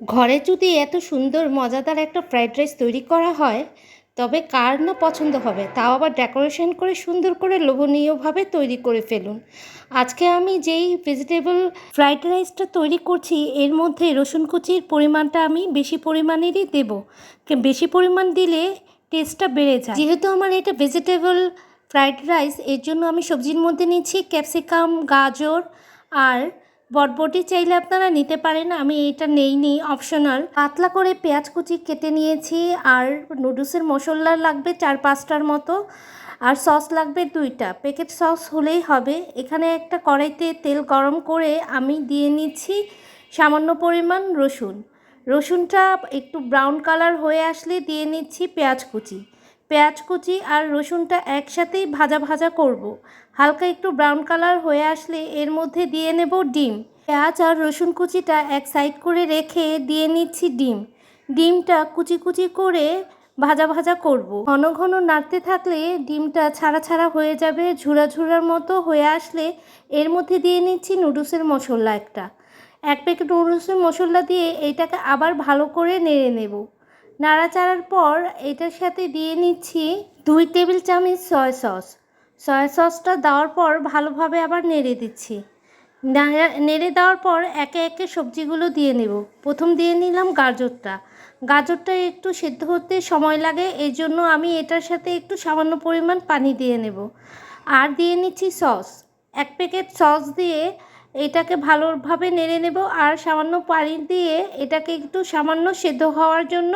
ঘরে যদি এত সুন্দর, মজাদার একটা ফ্রাইড রাইস তৈরি করা হয়, তবে কার না পছন্দ হবে? তাও আবার ডেকোরেশন করে সুন্দর করে লোভনীয়ভাবে তৈরি করে ফেলুন। আজকে আমি যেই ভেজিটেবল ফ্রাইড রাইসটা তৈরি করছি, এর মধ্যে রসুন কুচির পরিমাণটা আমি বেশি পরিমাণেরই দেবো। বেশি পরিমাণ দিলে টেস্টটা বেড়ে যায়। যেহেতু আমার এটা ভেজিটেবল ফ্রাইড রাইস এর জন্য আমি সবজির মধ্যে নিচ্ছি ক্যাপসিকাম গাজর আর বটবটি চাইলে আপনারা নিতে পারেন। আমি এটা নেইনি অপশনাল। পাতলা করে পেঁয়াজ কুচি কেটে নিয়েছি। আর নুডলসের মশলা লাগবে চার পাঁচটার মতো। আর সস লাগবে দুইটা। প্যাকেট সস হলেই হবে। এখানে একটা কড়াইতে তেল গরম করে আমি দিয়ে নিচ্ছি সামান্য পরিমাণ রসুন। রসুনটা একটু ব্রাউন কালার হয়ে আসলে দিয়ে নিচ্ছি পেঁয়াজ কুচি। পেঁয়াজ কুচি আর রসুনটা একসাথেই ভাজা ভাজা করব। হালকা একটু ব্রাউন কালার হয়ে আসলে এর মধ্যে দিয়ে নেব ডিম পেঁয়াজ আর রসুন কুচিটা এক সাইড করে রেখে দিয়ে নিচ্ছি ডিম ডিমটা কুচি কুচি করে ভাজা ভাজা করব। ঘন ঘন নাড়তে থাকলে ডিমটা ছাড়া ছাড়া হয়ে যাবে, ঝুরা ঝুরার মতো হয়ে আসলে এর মধ্যে দিয়ে নিচ্ছি নুডলসের মশলা একটা এক প্যাকেট নুডলসের মশলা দিয়ে এইটাকে আবার ভালো করে নেড়ে নেব নাড়াচাড়ার পর এটার সাথে দিয়ে নিচ্ছি দুই টেবিল চামচ সয়া সস সয়া সসটা দেওয়ার পর ভালোভাবে আবার নেড়ে দিচ্ছি। নেড়ে দেওয়ার পর একে একে সবজিগুলো দিয়ে নেব। প্রথম দিয়ে নিলাম গাজরটা। গাজরটা একটু সেদ্ধ হতে সময় লাগে, এই জন্য আমি এটার সাথে একটু সামান্য পরিমাণ পানি দিয়ে নেব। আর দিয়ে নিচ্ছি সস এক প্যাকেট সস দিয়ে এটাকে ভালোভাবে নেড়ে নেব আর সামান্য পানি দিয়ে এটাকে একটু সামান্য সেদ্ধ হওয়ার জন্য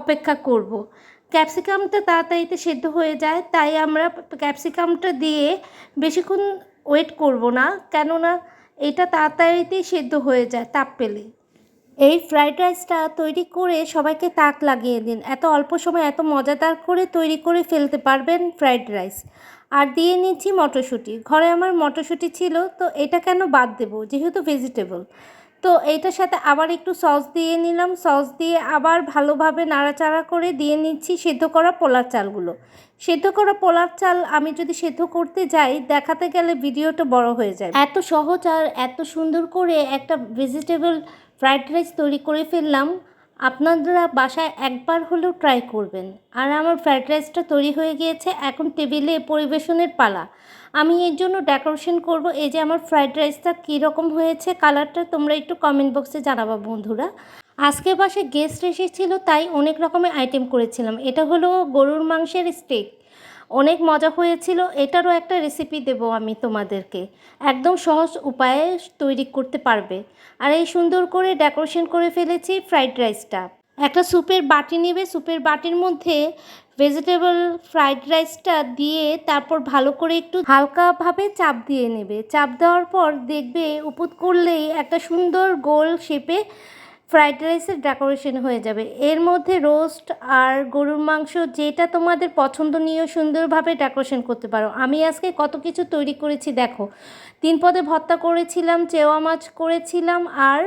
অপেক্ষা করব। ক্যাপসিকামটা তাড়াতাড়িতে সেদ্ধ হয়ে যায়, তাই আমরা ক্যাপসিকামটা দিয়ে বেশিক্ষণ ওয়েট করব না, কেননা এটা তাড়াতাড়িতেই সেদ্ধ হয়ে যায়, তাপ পেলে এই ফ্রাইড রাইসটা তৈরি করে সবাইকে তাক লাগিয়ে দিন। এত অল্প সময় এত মজাদার করে তৈরি করে ফেলতে পারবেন ফ্রাইড রাইস আর দিয়ে নিচ্ছি মটরশুঁটি। ঘরে আমার মটরশুঁটি ছিল, তো এটা কেন বাদ দেবো? যেহেতু ভেজিটেবল তো এইটার সাথে আবার একটু সস দিয়ে নিলাম। সস দিয়ে আবার ভালোভাবে নাড়াচাড়া করে দিয়ে নিচ্ছি সেদ্ধ করা পোলার চালগুলো। সেদ্ধ করা পোলার চাল আমি যদি সেদ্ধ করতে যাই, দেখাতে গেলে ভিডিওটা বড় হয়ে যায় এত সহজ আর এত সুন্দর করে একটা ভেজিটেবল ফ্রাইড রাইস তৈরি করে ফেললাম। আপনারা বাসায় একবার হলেও ট্রাই করবেন। আর আমার ফ্রাইড রাইসটা তৈরি হয়ে গিয়েছে, এখন টেবিলে পরিবেশনের পালা। আমি এর জন্য ডেকোরেশন করব, এই যে আমার ফ্রাইড রাইসটা কীরকম হয়েছে কালারটা তোমরা একটু কমেন্ট বক্সে জানাবা বন্ধুরা। আজকে বাসে গেস্ট এসেছিল, তাই অনেক রকমের আইটেম করেছিলাম। এটা হলো গরুর মাংসের স্টেক অনেক মজা হয়েছিল, এটারও একটা রেসিপি দেবো আমি তোমাদেরকে। একদম সহজ উপায়ে তৈরি করতে পারবে। আর এই সুন্দর করে ডেকোরেশন করে ফেলেছি ফ্রাইড রাইসটা একটা স্যুপের বাটি নেবে স্যুপের বাটির মধ্যে ভেজিটেবল ফ্রাইড রাইসটা দিয়ে তারপর ভালো করে একটু হালকাভাবে চাপ দিয়ে নেবে। চাপ দেওয়ার পর দেখবে উপুত করলেই একটা সুন্দর গোল শেপে ফ্রাইড রাইসের ডেকোরেশন হয়ে যাবে। এর মধ্যে রোস্ট আর গরুর মাংস যেটা তোমাদের পছন্দনীয় সুন্দরভাবে ডেকোরেশন করতে পারো। আমি আজকে কত কিছু তৈরি করেছি দেখো। তিন পদে ভর্তা করেছিলাম, চেওয়া মাছ করেছিলাম আর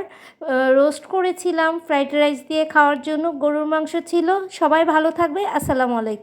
রোস্ট করেছিলাম ফ্রাইড রাইস দিয়ে খাওয়ার জন্য। গরুর মাংস ছিল। সবাই ভালো থাকবে। আসসালামু আলাইকুম।